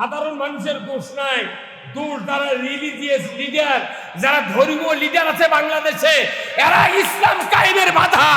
সাধারণ মানুষের দোষ নাই। দোষ যারা রিলিজিয়াস লিডার যারা ধর্মীয় লিডার আছে বাংলাদেশে, এরা ইসলাম কায়েমের বাধা।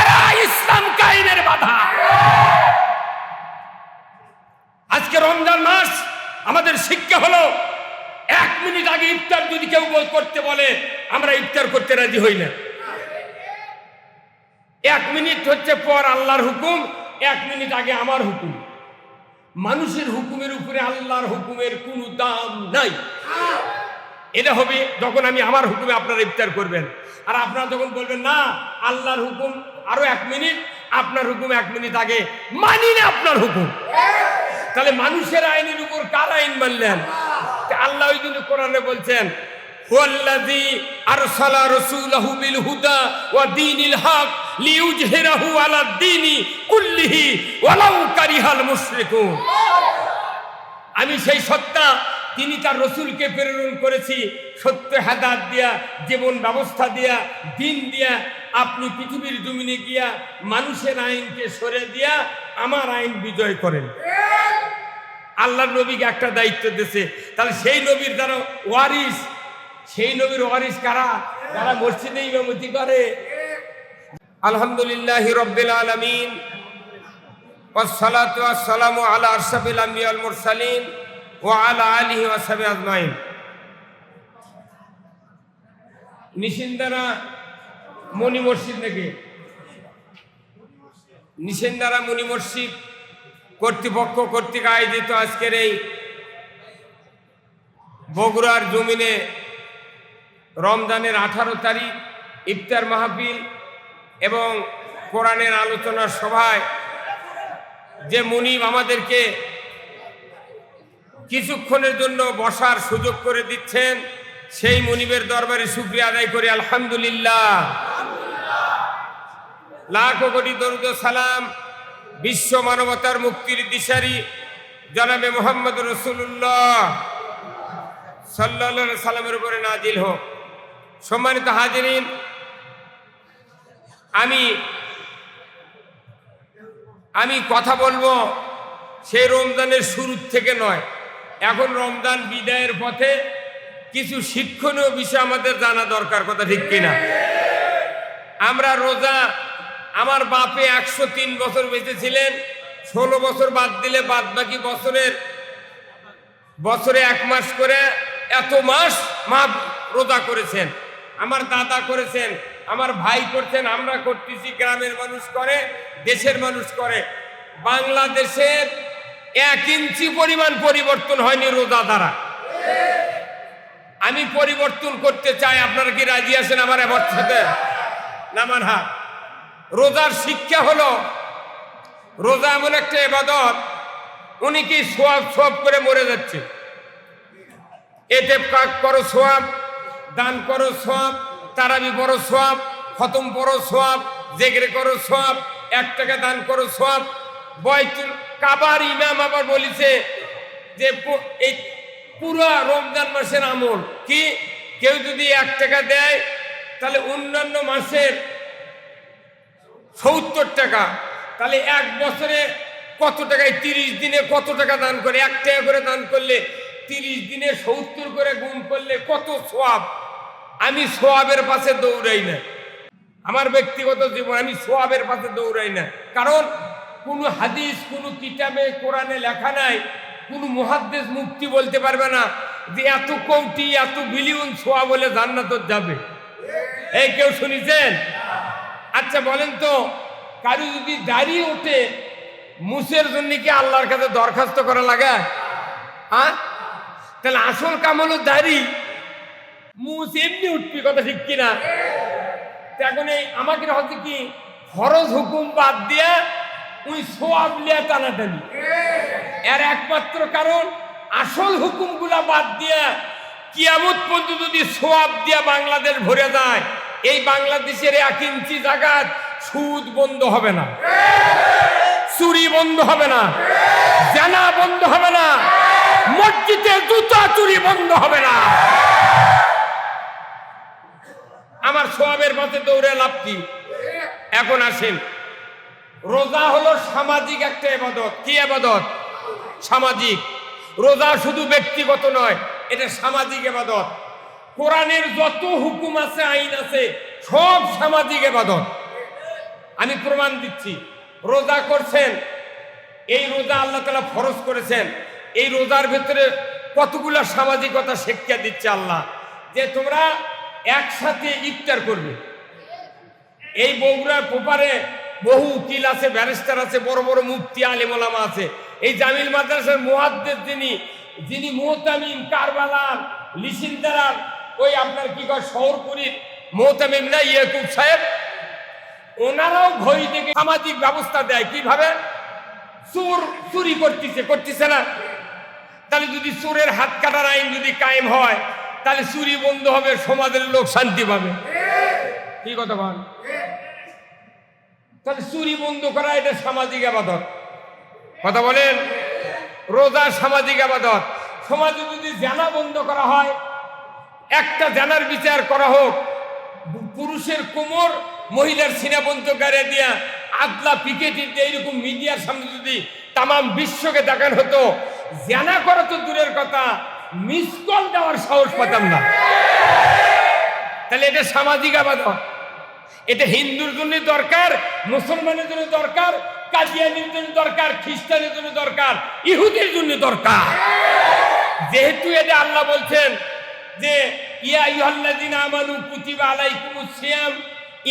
এরা ইসলাম কায়েমের বাধা। আজকে রমজান মাস, আমাদের শিক্ষা হলো, এক মিনিট আগে ইফতার যদি কেউ করতে বলে, আমরা ইফতার করতে রাজি হই না। এক মিনিট হচ্ছে পর আল্লাহর হুকুম, এক মিনিট আগে আমার হুকুম। মানুষের হুকুমের উপরে আল্লাহর হুকুমের কোনো দাম নাই। এটা হবে যখন আমি আমার হুকুমে আপনারা ইফতার করবেন। আর আপনারা যখন বলবেন, না, আল্লাহর হুকুম আরও এক মিনিট, আপনার হুকুম এক মিনিট আগে মানি না আপনার হুকুম। তাহলে মানুষের আইনের উপর কার আইন মানলেন? আল্লাহ ওই জন্য কোরআনে বলছেন ওয়াল্লাযী আরসালা রাসূলাহু বিল হুদা ওয়া দীনিল হক লিইউজহিরাহু আলা কুল্লিহি ওয়ালাউ কারিহাল আমি সেই সত্তা, তিনি তার রসুলকে প্রেরণ করেছি, সত্য হেদাত দিয়া, জীবন ব্যবস্থা দিয়া, দিন দিয়া, আপনি পৃথিবীর জমিনে গিয়া মানুষের আইনকে সরে দিয়া আমার আইন বিজয় করেন। আল্লাহ নবীকে একটা দায়িত্ব দিয়েছে তাহলে সেই নবীর যারা ওয়ারিস সেই নবীর ওয়ারিস কারা? যারা মসজিদে ইমামতি করে। আলহামদুলিল্লাহ রব্বিল আলমিন ওসালাতাম আলা আরশাফিল আম্বিয়াল মুরসালিন ও আলা আলহি ওয়াসাবি আজমাইন। নিশিন্দারা মণি মসজিদ নাকি? নিশিন্দারা মণি মসজিদ কর্তৃপক্ষ কর্তৃক আয়োজিত আজকের এই বগুড়ার জমিনে রমজানের আঠারো তারিখ ইফতার মাহফিল এবং কোরআনের আলোচনা সভায় যে মুনিব আমাদেরকে কিছুক্ষণের জন্য বসার সুযোগ করে দিচ্ছেন, সেই মুনিবের দরবারে শুক্রিয়া আদায় করি, আলহামদুলিল্লাহ। লাখো কোটি দরুদ সালাম বিশ্ব মানবতার মুক্তির দিশারি জনাবে মোহাম্মদ রসুল্লাহ সাল্লা সাল্লামের উপরে নাজিল হোক। সম্মানিত হাজিরিন আমি আমি কথা বলব সেই রমজানের শুরুর থেকে নয়। এখন রমজান বিদায়ের পথে কিছু শিক্ষণীয় বিষয় আমাদের জানা দরকার, কথা ঠিক কিনা? আমরা রোজা, আমার বাপে একশো তিন বছর বেঁচে ছিলেন ষোলো বছর বাদ দিলে বাদ বাকি বছরের, বছরে এক মাস করে এত মাস মা রোজা করেছেন। আমার দাদা করেছেন আমার ভাই করছেন, আমরা করতেছি, গ্রামের মানুষ করে, দেশের মানুষ করে। বাংলাদেশের এক ইঞ্চি পরিমাণ পরিবর্তন হয়নি রোজা দ্বারা। আমি পরিবর্তন করতে চাই, আপনারা কি রাজি আছেন আমার এবার সাথে? নামান হাত। রোজার শিক্ষা হলো, রোজা এমন একটা এবাদত, উনি কি সোয়াব সোয়াব করে মরে যাচ্ছে? এতে কাক করো সোয়াব, দান করো সোয়াব তারাবি করো সোয়াব, খতম করো সোয়াব, জেগরে করো সোয়াব, এক টাকা দান করো সোয়াব। বয়তুল কাবার ইমাম আবার বলিছে যে এই পুরো রমজান মাসের আমল কি? কেউ যদি এক টাকা দেয়, তাহলে অন্যান্য মাসের সত্তর টাকা। তাহলে এক বছরে কত টাকায় তিরিশ দিনে কত টাকা দান করে? এক টাকা করে দান করলে তিরিশ দিনে সত্তর করে গুণ করলে কত সোয়াব? আমি সোয়াবের পাশে দৌড়াই না। আমার ব্যক্তিগত জীবন, আমি সোয়াবের পাশে দৌড়াই না। কারণ কোনো হাদিস, কোনো কিতাবে, কোরআনে লেখা নাই, কোনো মহাদ্দেশ মুক্তি বলতে পারবে না যে এত কৌটি, এত বিলিয়ন সোয়া বলে জান্নাত যাবে। এই কেউ শুনেছেন? আচ্ছা বলেন তো, কারও যদি দাঁড়িয়ে ওঠে, মুসের জন্য কি আল্লাহর কাছে দরখাস্ত করা লাগে? হ্যাঁ তাহলে আসল কাম হলো দাড়ি। মুস এমনি উঠবি, কথা ঠিক কিনা? এখন এই আমাকে হচ্ছে কি ফরজ হুকুম বাদ দিয়া ওই সোয়াব লিয়া টানাটানি এর একমাত্র কারণ, আসল হুকুমগুলা বাদ দিয়া কিয়ামত পর্যন্ত যদি সোয়াব দিয়া বাংলাদেশ ভরে যায়, এই বাংলাদেশের এক ইঞ্চি জায়গা সুদ বন্ধ হবে না। চুরি বন্ধ হবে না। জানা বন্ধ হবে না। মসজিদে জুতা চুরি বন্ধ হবে না। আমার সোয়াবের পথে দৌড়ে লাভ কি? এখন আসেন। রোজা হলো সামাজিক একটা এবাদত। কি এবাদত? সামাজিক। রোজা শুধু ব্যক্তিগত নয়, এটা সামাজিক এবাদত। কোরআনের যত হুকুম আছে, আইন আছে, সব সামাজিক এবাদত। আমি প্রমাণ দিচ্ছি। রোজা করছেন, এই রোজা আল্লাহ তালা ফরজ করেছেন। এই রোজার ভেতরে কতগুলো সামাজিকতা শিক্ষা দিচ্ছে আল্লাহ? যে তোমরা একসাথে ইফতার করবে। এই বগুড়ার পোপারে বহু উকিল আছে, ব্যারিস্টার আছে, বড় বড় মুফতি আলিমোলামা আছে। এই জামিল মাদ্রাসার মুহাদ্দের যিনি যিনি মোহতামিম কারবালার লিসিনদারার ওই আপনার কি কয়, শহরপুরীর মোহতামিম না, ইয়াকুব সাহেব? ওনারাও ঘড়ি থেকে সামাজিক ব্যবস্থা দেয়। কীভাবে? চোর চুরি করতেছে করতেছে না। তাহলে যদি চোরের হাত কাটার আইন যদি কায়েম হয় তাহলে চুরি বন্ধ হবে, সমাজের লোক শান্তি পাবে। কি কথা বল? তাহলে চুরি বন্ধ করা এটা সামাজিক আবাদত। কথা বলেন? রোজা সামাজিক আবাদত। সমাজে যদি জানা বন্ধ করা হয়, একটা জানার বিচার করা হোক, পুরুষের কোমর মহিলার সিনা বন্ধ করে দিয়া আদলা পিকেটি দিয়ে এইরকম মিডিয়ার সামনে যদি তাম বিশ্বকে দেখান হতো, জানা করা তো দূরের কথা মিস কল দেওয়ার সাহস পেতাম না। তাহলে এটা সামাজিক আবাদত এটা হিন্দুর জন্য দরকার, মুসলমানের জন্য দরকার, কাজিয়ানির জন্য দরকার, খ্রিস্টানের জন্য দরকার, ইহুদের জন্য দরকার। যেহেতু এটা আল্লাহ বলছেন যে, ইয়া ইহাল্লাদিন আমানু কুতিবা আলাইকুমুস সিয়াম,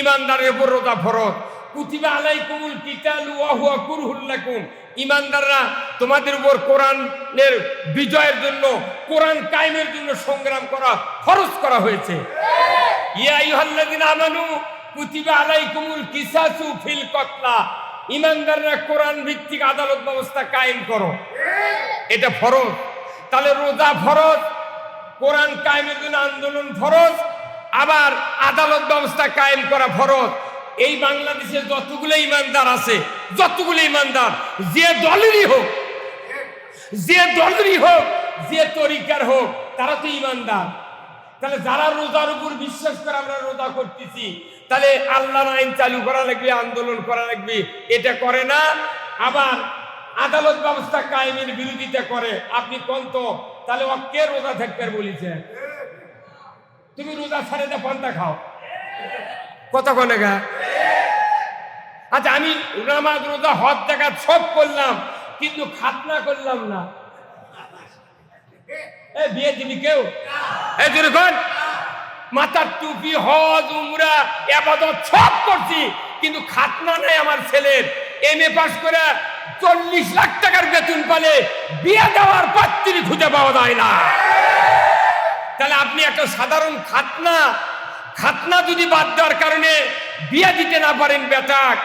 ইমানদারের উপর রোজা ফরজ। কুতিবা আলাইকুমুল কিতালু ওয়া হুয়া কুরহুল লাকুম। ইমানদাররা, তোমাদের উপর কোরআনের বিজয়ের জন্য, কোরআন কায়েমের জন্য সংগ্রাম করা, ফরজ করা হয়েছে। ইয়া ইহাল্লাদিন আমানু, কুতিবা আলাইকুমুল কিসাসু ফিল কতলা। ইমানদাররা কোরআন ভিত্তিক আদালত ব্যবস্থা কায়েম করো। এটা ফরজ। তাহলে রোজা ফরজ, কোরআন কায়েমের জন্য আন্দোলন ফরজ, আবার আদালত ব্যবস্থা কায়েম করা ফরজ। এই বাংলাদেশে যতগুলো ইমানদার আছে, যতগুলো ইমানদার, যে দলেরই হোক, যে দলেরই হোক, যে তরিকার হোক, তারা তো ইমানদার। তাহলে যারা রোজার উপর বিশ্বাস করে আমরা রোজা করতেছি, তাহলে আল্লাহর আইন চালু করা লাগবে, আন্দোলন করা লাগবে, এটা করে না। আবার আদালত ব্যবস্থা কায়েমের বিরোধিতা করে, আপনি কোন তো? তাহলে কে রোজা থাকতে বলিছে? তুমি রোজা ছাড়ে দে, পন্থা খাও। কত কনে গা। আচ্ছা আমি নামাজ রোজা হজ জায়গা সব করলাম, কিন্তু খাতনা করলাম না। এ, বিয়ে দিবি কেউ? এ যেরকম মাথার টুপি, হজ, উমরা এবাদত সব করছি, কিন্তু খাতনা নাই আমার ছেলের। এম এ পাস করে চল্লিশ লাখ টাকার বেতন পালে বিয়ে দেওয়ার পাত্রী খুঁজে পাওয়া যায় না। তাহলে আপনি একটা সাধারণ খাতনা খাতনা যদি বাদ দেওয়ার কারণে বিয়ে দিতে না পারেন বেটাক,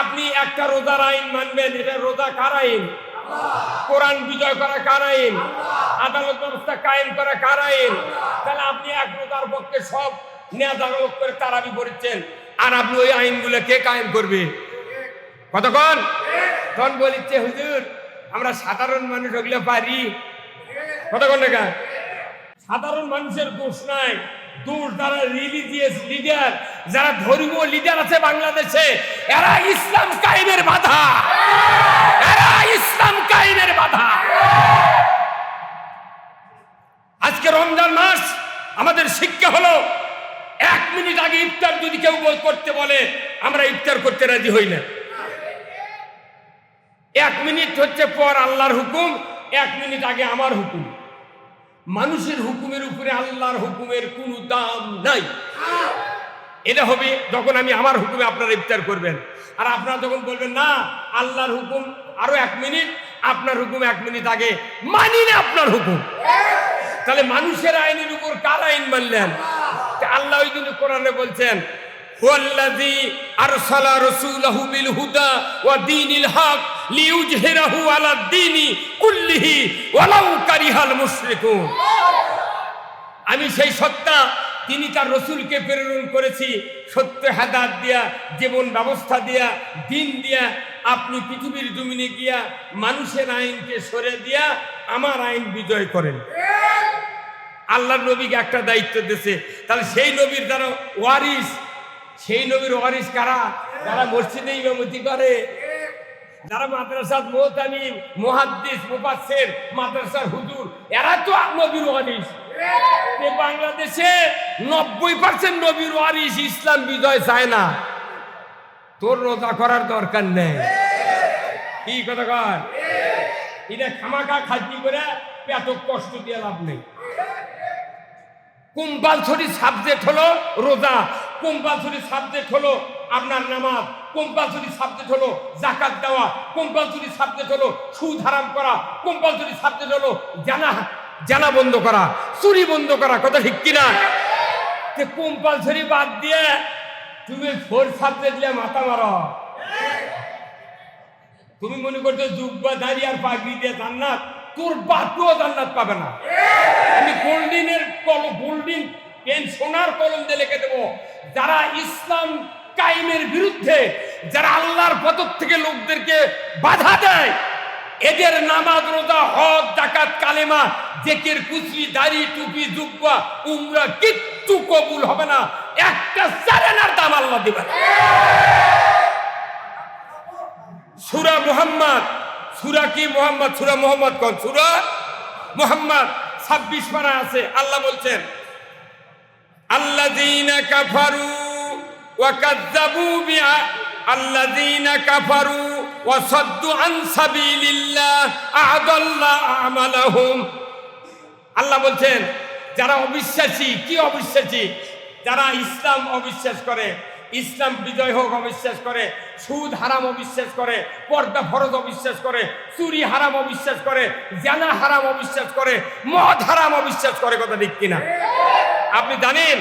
আপনি একটা রোজার আইন মানবেন, এটা রোজা কার আইন? কোরআন বিজয় করা কার আইন? আদালত ব্যবস্থা কায়েম করা কার আইন? তাহলে আপনি এক রোজার পক্ষে সব নেতাগত করে তারাবি করেছেন। আর আপনি ওই আইনগুলো কে কায়েম করবে? কতক্ষণ তখন বলিচ্ছে হুজুর, আমরা সাধারণ মানুষ ওগুলো পারি। কতক্ষণ টাকা সাধারণ মানুষের দোষ নাই। দোষ যারা রিলিজিয়াস লিডার যারা ধর্মীয় লিডার আছে বাংলাদেশে, এরা ইসলাম কায়েমের বাধা। এরা ইসলাম কায়েমের বাধা। আজকে রমজান মাস, আমাদের শিক্ষা হলো, এক মিনিট আগে ইফতার যদি কেউ করতে বলে, আমরা ইফতার করতে রাজি হই না। এক মিনিট হচ্ছে পর আল্লাহর হুকুম, এক মিনিট আগে আমার হুকুম। মানুষের হুকুমের উপরে আল্লাহর হুকুমের কোনো দাম নাই। এটা হবে যখন আমি আমার হুকুমে আপনারা ইফতার করবেন। আর আপনারা যখন বলবেন না আল্লাহর হুকুম আরও এক মিনিট আপনার হুকুম এক মিনিট আগে মানি না আপনার হুকুম। তাহলে মানুষের আইনের উপর কার আইন মানলেন? আল্লাহ ওই জন্য কোরআনে বলছেন ওয়াল্লাযী আরসালা রাসূলাহু বিল হুদা ওয়া দীনিল হক কুল্লিহি আমি সেই সত্তা, তিনি তার রসুলকে প্রেরণ করেছি, সত্য হেদাত দিয়া, জীবন ব্যবস্থা দিয়া, দিন দিয়া, আপনি পৃথিবীর জমিনে গিয়া মানুষের আইনকে সরে দিয়া আমার আইন বিজয় করেন। আল্লাহ নবীকে একটা দায়িত্ব দিয়েছে তাহলে সেই নবীর যারা ওয়ারিস সেই নবীর ওয়ারিস কারা? যারা মসজিদে ইমামতি করে। যারা মাদ্রাসার মোহতামি মুহাদ্দিস, মুফাসসির, মাদ্রাসার হুজুর, এরা তো নবীর ওয়ারিস। বাংলাদেশে নব্বই পার্সেন্ট নবীর ওয়ারিস, ইসলাম বিজয় চায় না। তোর রোজা করার দরকার নেই। কি কথা কর এটা খামাখা খাদ্য করে এত কষ্ট দিয়ে লাভ নেই। কম্পালসরি সাবজেক্ট হলো রোজা। কম্পালসরি সাবজেক্ট হলো আপনার নামাজ। কম্পালসরি সাবজেক্ট হলো জাকাত দেওয়া কম্পালসরি সাবজেক্ট হলো সুদ হারাম করা কম্পালসরি সাবজেক্ট হলো জানা জানা বন্ধ করা, চুরি বন্ধ করা, কথা ঠিক কিনা? কম্পালসরি বাদ দিয়ে তুমি ফোর সাবজেক্ট দিয়ে মাথা মারো। তুমি মনে করছ জুব্বা দাঁড়িয়ে আর পাগড়ি দিয়ে জান্নাত? তোর বাপও জান্নাত পাবে না। আমি গোল্ডিনের কলম গোল্ডিন পেন, সোনার কলম দিয়ে লিখে দেবো। যারা ইসলাম কায়েমের বিরুদ্ধে যারা আল্লাহর পথর থেকে লোকদেরকে বাধা দেয়, এদের নামাজ, রোজা, হজ জাকাত কালেমা, জেকের কুচি দাড়ি, টুপি, জুব্বা, উমরা কিচ্ছু কবুল হবে না। একটা চারেনার দাম আল্লাহ দিবে সুরা মুহাম্মদ, সুরা কি মোহাম্মদ? সুরা মোহাম্মদ কোন? সুরা মোহাম্মদ। ছাব্বিশ পারা আছে। আল্লাহ বলছেন, আল্লাযীনা কাফারু কাযযাবু বিআ আল্লাযীনা কাফারু ওয়া সাদ্দু আন সাবিলিল্লাহ আ'দাল্লা আমালাহুম আল্লাহ বলছেন, যারা অবিশ্বাসী, কি অবিশ্বাসী? যারা ইসলাম অবিশ্বাস করে, ইসলাম বিজয় হোক অবিশ্বাস করে, সুদ হারাম অবিশ্বাস করে, পর্দা ফরজ অবিশ্বাস করে, চুরি হারাম অবিশ্বাস করে, জানা হারাম অবিশ্বাস করে, মদ হারাম অবিশ্বাস করে, কথা ঠিক কিনা? আপনি জানেন,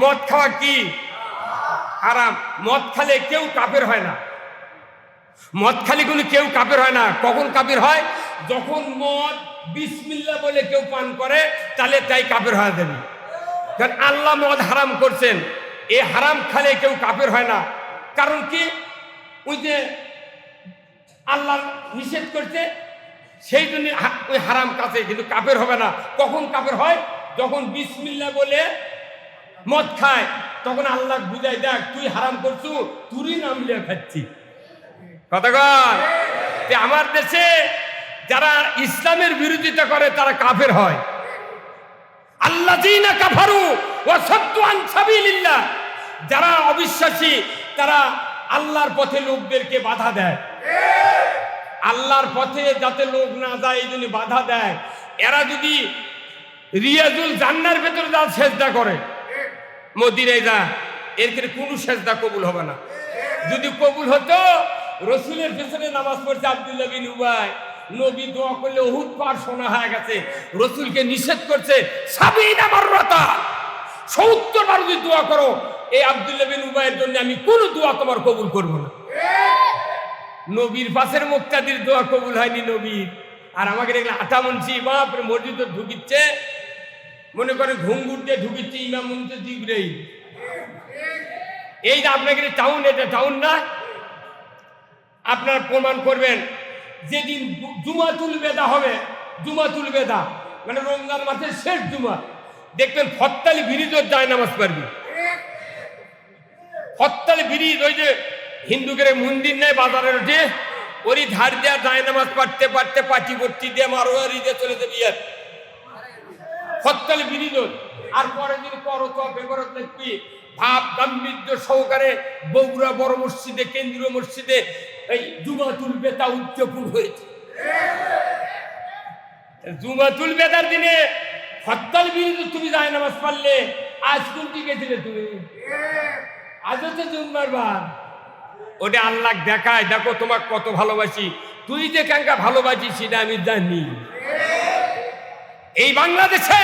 মদ খাওয়া কি? হারাম। মদ খালে কেউ কাপের হয় না। মদ খালি কিন্তু কেউ কাপের হয় না। কখন কাপের হয়? যখন মদ বিসমিল্লা বলে কেউ পান করে, তাহলে তাই কাপের হয়ে যাবে কারণ আল্লাহ মদ হারাম করছেন। এ হারাম খালে কেউ কাপের হয় না। কারণ কি? ওই যে আল্লাহ নিষেধ করছে, সেই জন্য ওই হারাম কাছে কিন্তু কাপের হবে না। কখন কাপের হয়? যখন বিসমিল্লা বলে মদ খায়। তখন আল্লাহ বুঝাই দেখ, তুই হারাম করছু, তুরই নাম লিয়ে খাচ্ছি। কতক্ষণ আমার দেশে যারা ইসলামের বিরোধিতা করে, তারা কাফের হয়। আল্লাহ কাফারু ও সত্য আনসাবিল্লাহ যারা অবিশ্বাসী, তারা আল্লাহর পথে লোকদেরকে বাধা দেয়। আল্লাহর পথে যাতে লোক না যায়, এই জন্য বাধা দেয়। এরা যদি রিয়াজুল জান্নার ভেতরে যা সেজদা করে মদিনায় যা, এর ক্ষেত্রে কোনো সেজদা কবুল হবে না। যদি কবুল হতো, রসুলের পেছনে নামাজ পড়ছে আব্দুল্লাহ বিন উবাই। নবী দোয়া করলে অহুত পার শোনা হয়ে গেছে। রসুলকে নিষেধ করছে, সাবিন রতা। সত্তর বার যদি দোয়া করো এই আব্দুল্লাহ বিন উবাইয়ের জন্য আমি কোনো দোয়া তোমার কবুল করব না। নবীর পাশের মুক্তাদির দোয়া কবুল হয়নি নবীর। আর আমাকে দেখলে আটা মুন্সি বাপরে মসজিদ ঢুকিচ্ছে মনে করেন ঘুঙ্গুর দিয়ে ঢুকিচ্ছে ইমাম মুন্সি জিবরেই এই যে আপনাকে টাউন এটা টাউন না? আপনার প্রমাণ করবেন, যেদিন জুমাতুল বেদা হবে, জুমাতুল বেদা মানে রমজান মাসের শেষ জুমা, দেখবেন ফত্তালি ব্রিজের যায় নামাজ পারবি ফত্তালি ব্রিজ ওই যে হিন্দুদের মন্দির নেই, বাজারের ওঠে ওরই ধার দেওয়া যায় নামাজ পারতে পারতে পাটি পট্টি দিয়ে মারোয়ারি দিয়ে চলে যাবি আর। ফত্তালি ব্রিজ আর পরের দিন করত বেগরত দেখবি ভাব গাম্ভীর্য সহকারে বগুড়া বড় মসজিদে, কেন্দ্রীয় মসজিদে এই জুমাতুল বেতা উদযাপন হয়েছে। জুমাতুল বেতার দিনে হরতাল বিরুদ্ধে তুমি যায় নামাজ পারলে আজ কোনটি গেছিলে তুমি? আজ হচ্ছে জুম্মার বার। ওটা আল্লাহ দেখায়, দেখো তোমাকে কত ভালোবাসি। তুই যে কাঙ্কা ভালোবাসি সেটা আমি জানি। এই বাংলাদেশে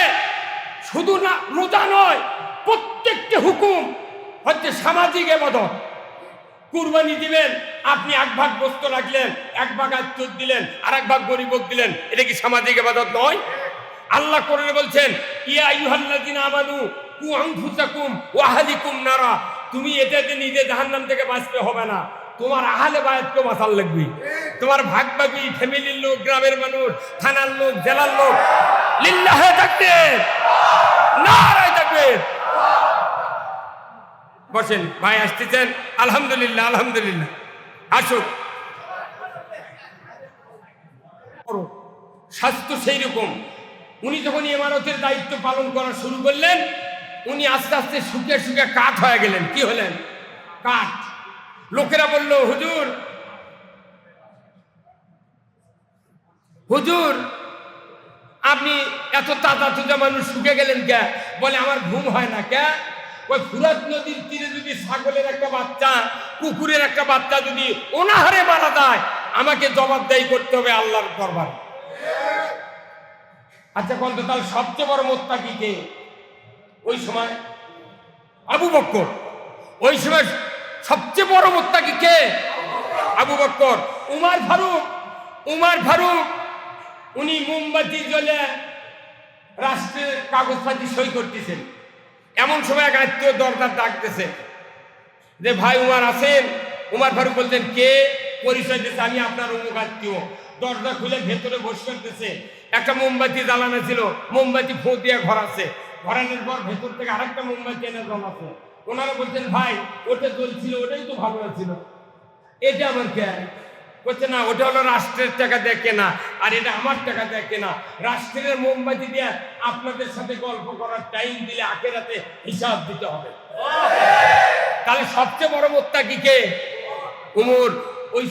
শুধু না, রোজা নয়, প্রত্যেকটি হুকুম হচ্ছে সামাজিক এবাদত। কুরবানি দিবেন আপনি এক ভাগ বস্তু রাখলেন, এক ভাগ আত্মীয় দিলেন আর এক ভাগ গরিবক দিলেন, এটা কি সামাজিক এবাদত নয়? আল্লাহ করে বলছেন, ইয়া ইউহাল্লাদিন আমানু কু আনফুসাকুম ওয়া আহলিকুম নারা, তুমি এটাতে নিজে জাহান্নাম থেকে বাঁচতে হবে না। তোমার আহলে বায়াতকে বাঁচার লাগবে? তোমার ভাগ ভাগি ফ্যামিলির লোক, গ্রামের মানুষ, থানার লোক, জেলার লোক লিল্লাহে থাকবে। নারায় থাকবে। বসেন, ভাই আসতেছেন? আলহামদুলিল্লাহ আলহামদুলিল্লাহ। আসুক। স্বাস্থ্য সেই রকম উনি যখন ইমারতের দায়িত্ব পালন করা শুরু করলেন, উনি আস্তে আস্তে শুকে শুকে কাঠ হয়ে গেলেন। কি হলেন? কাঠ। লোকেরা বলল, হুজুর হুজুর, আপনি এত তাজা তুজা মানুষ শুকে গেলেন কে? বলে, আমার ঘুম হয় না কে? ওই ফুরাত নদীর তীরে যদি ছাগলের একটা বাচ্চা, কুকুরের একটা বাচ্চা যদি অনাহারে মারা যায়, আমাকে জবাবদাহি করতে হবে আল্লাহর দরবার। আচ্ছা কন্ত তাহলে সবচেয়ে বড় মোত্তাকি কে? ওই সময় আবু বক্কর, ওই সময় সবচেয়ে বড় মোত্তাকি কে? আবু বক্কর। উমার ফারুক। উমার ফারুক, উনি মোমবাতি জ্বলে রাষ্ট্রের কাগজপাতি সই করতেছেন। এমন সময় এক আত্মীয় দরকার ডাকতেছে যে, ভাই, উমার আছেন? উমার ফারুক বলতেন, কে? পরিচয় দিচ্ছে আমি আপনার অমুক আত্মীয়। দরজা খুলে ভেতরে বসে করতেছে একটা মোমবাতি জ্বালানো ছিল। মোমবাতি ফো দিয়ে ঘর আছে ঘরানোর পর ভেতর থেকে আরেকটা মোমবাতি এনে জ্বলাচ্ছে ওনারা বলছেন, ভাই, ওটা চলছিল ওটাই তো ভালো ছিল। এটা আমার কেন বলছে, না, ওটা হলো রাষ্ট্রের টাকা দিয়ে কেনা, আর এটা আমার টাকা দিয়ে কেনা। রাষ্ট্রের মোমবাতি দিয়ে আপনাদের সাথে গল্প করার টাইম দিলে আগে রাতে হিসাব দিতে হবে। তাহলে সবচেয়ে বড় মোত্তা কি কে? উমর।